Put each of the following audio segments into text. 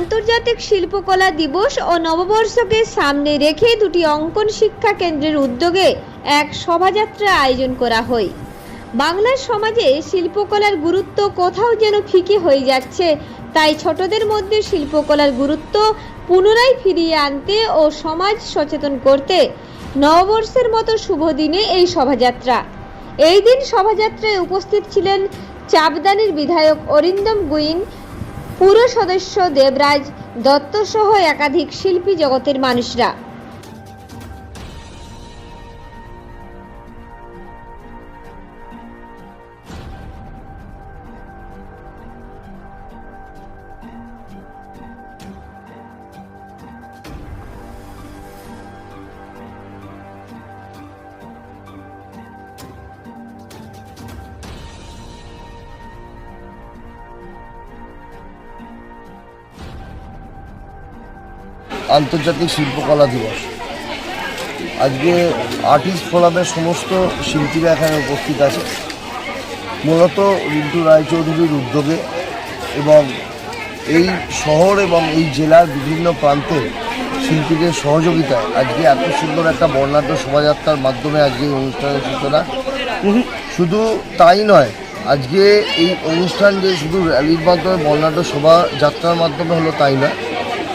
আন্তর্জাতিক শিল্পকলা দিবস ও নববর্ষকে সামনে রেখে দুটি অঙ্কন শিক্ষা কেন্দ্রের উদ্যোগে এক শোভাযাত্রা আয়োজন করা হয়। বাংলার সমাজে শিল্পকলার গুরুত্ব কোথাও যেন ফিকে হয়ে যাচ্ছে, তাই ছোটদের মধ্যে শিল্পকলার গুরুত্ব পুনরায় ফিরিয়ে আনতে ও সমাজ সচেতন করতে নববর্ষের মতো শুভ দিনে এই শোভাযাত্রা। এই দিন শোভাযাত্রায় উপস্থিত ছিলেন চাপদানির বিধায়ক অরিন্দম গুইন পুর সদস্য দেবরাজ দত্ত সহ একাধিক শিল্পী জগতের মানুষরা। আন্তর্জাতিক শিল্পকলা দিবস। আজকে আর্টিস্ট ফোরামের সমস্ত শিল্পীরা এখানে উপস্থিত আছে। মূলত রিন্টু রায়চৌধুরীর উদ্যোগে এবং এই শহর এবং এই জেলার বিভিন্ন প্রান্তে শিল্পীদের সহযোগিতায় আজকে এত সুন্দর একটা বর্ণাঢ্য শোভাযাত্রার মাধ্যমে আজকে এই অনুষ্ঠানের সূচনা। শুধু তাই নয়, আজকে এই অনুষ্ঠান যে শুধু র্যালির মাধ্যমে বর্ণাঢ্য শোভাযাত্রার মাধ্যমে হলো তাই নয়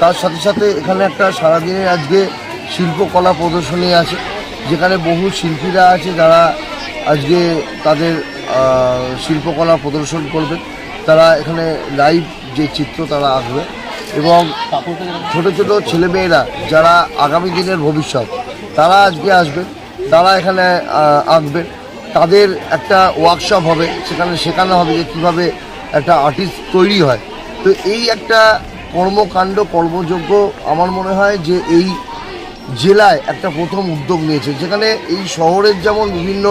তার সাথে সাথে এখানে একটা সারাদিনের আজকে শিল্পকলা প্রদর্শনী আছে, যেখানে বহু শিল্পীরা আছে যারা আজকে তাদের শিল্পকলা প্রদর্শন করবে তারা এখানে লাইভ যে চিত্র তারা আঁকবে এবং ছোট ছোট ছেলেমেয়েরা যারা আগামী দিনের ভবিষ্যৎ, তারা আজকে আসবে তারা এখানে আঁকবে তাদের একটা ওয়ার্কশপ হবে, সেখানে শেখানো হবে যে কীভাবে একটা আর্টিস্ট তৈরি হয়। তো এই একটা কর্মকাণ্ড কর্মযোগ্য আমার মনে হয় যে এই জেলায় একটা প্রথম উদ্যোগ নিয়েছে। যেখানে এই শহরের যেমন বিভিন্ন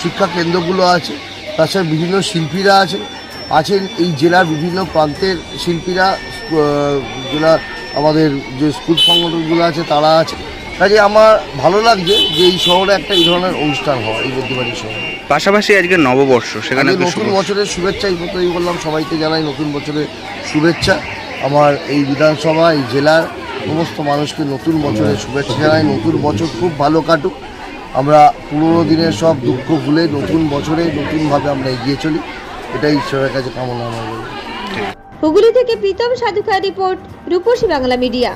শিক্ষা কেন্দ্রগুলো আছে তাছাড়া বিভিন্ন শিল্পীরা আছেন আছেন এই জেলার বিভিন্ন প্রান্তের শিল্পীরা জেলার জেলা আমাদের যে স্কুল সংগঠনগুলো আছে, তারা আছে। কাজে আমার ভালো লাগছে যে এই শহরে একটা এই ধরনের অনুষ্ঠান হয় এই বদ্যিবাড়ি শহরে। পাশাপাশি আজকে নববর্ষ সেখানে নতুন বছরের শুভেচ্ছা এই মতোই বললাম সবাইকে জানাই নতুন বছরের শুভেচ্ছা। আমার এই বিধানসভা এই জেলার সমস্ত মানুষকে নতুন বছরের শুভেচ্ছা জানাই। নতুন বছর খুব ভালো কাটুক। আমরা পুরোনো দিনের সব দুঃখ ভুলে নতুন বছরে নতুনভাবে আমরা এগিয়ে চলি। এটাই ঈশ্বরের কাছে কামনা আমার। হুগলি থেকে প্রীতম সাধুকার রিপোর্ট রূপসী বাংলা মিডিয়া।